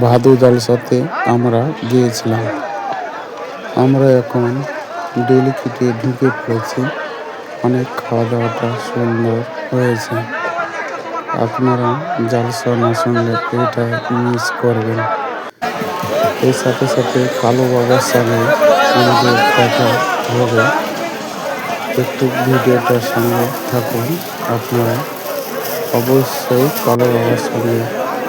ভাদু জালসাতে আমরা গিয়েছিলাম। আমরা এখন ডেলি ডেলিকিতে ঢুকে পড়েছি। অনেক খাওয়া দাওয়াটা সুন্দর হয়েছে। আপনারা জালসা না শুনলে এটা মিস করবেন। এর সাথে সাথে কালো বাবার সঙ্গে আমাদের দেখা হবে। একটু ভিডিওটার সঙ্গে থাকুন আপনারা। অবশ্যই কালো বাবার সঙ্গে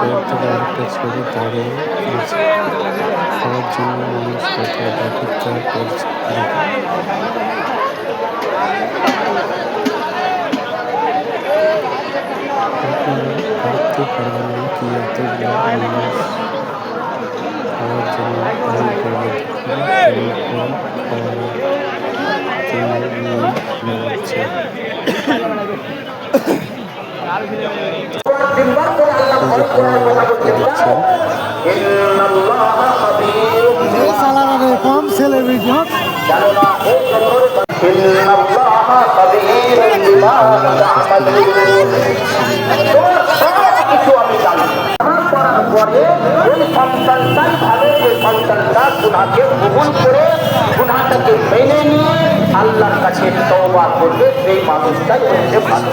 আরেকটা চেয়ার থেকে আরেকটা ছেড়ে দাঁড়িয়ে আছে খাওয়ার জন্য মানুষ কত অপেক্ষা করছে আপনারা ভাবতে পারবেন না কি এতগুলো মানুষ খাওয়ার জন্য পানি করে খাওয়ার জন্য নিয়ে বেড়াচ্ছে এই যে খাওয়া দিচ্ছে কম সেলিব্রিটি হোক পরে ওই সন্তানটাই ভালো যে সন্তানটা গুনাকে কবুল করে গুনাটাকে মেনে নিয়ে আল্লাহর কাছে তওবা করবে সেই মানুষটাই হচ্ছে ভালো।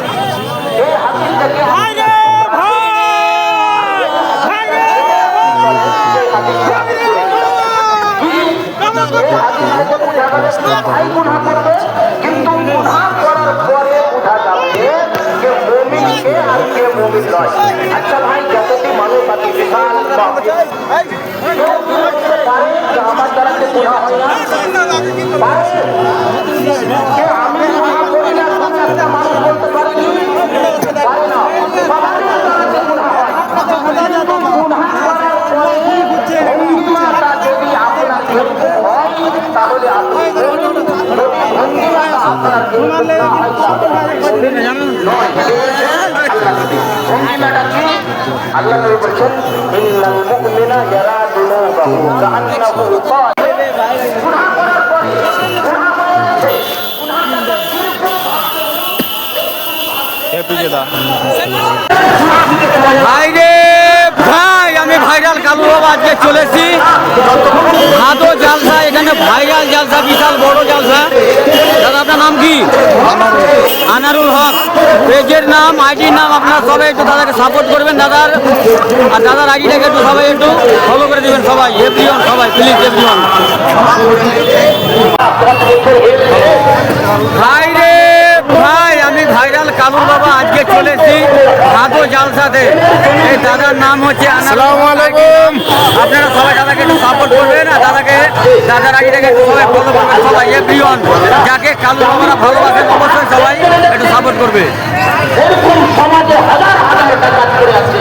কিন্তু আচ্ছা ভাই যতটি মানুষ আছে বিশাল আমার দ্বারা হয় করেছে ভাই আমি ভাইরাল কালু বাবা আজকে চলেছি। ভাদো জালসা এখানে ভাইরাল জালসা বিশাল বড় জালসা দাদা আপনার নাম কি আনারুল হক পেজের নাম আইডির নাম আপনার সবাই একটু দাদাকে সাপোর্ট করবেন দাদার। আর দাদার আইডিটাকে একটু সবাই একটু ফলো করে দিবেন সবাই এভরিওয়ান সবাই প্লিজ এভরিওয়ান ভাই রে ভাই আমি ভাইরাল কালুর বাবা আজকে চলেছি ভাদো জালসাতে। এই দাদার নাম হচ্ছে আপনারা সবাই দাদাকে একটু সাপোর্ট করবেন আর দাদাকে দাদার আইডিটাকে একটু সবাই ফলো করবেন সবাই এভরিওয়ান যাকে কালু বাবারা ভালোবাসেন অবশ্যই সবাই সাপোর্ট করবে। সমাজে হাজার হাজার টাকা করে আছে।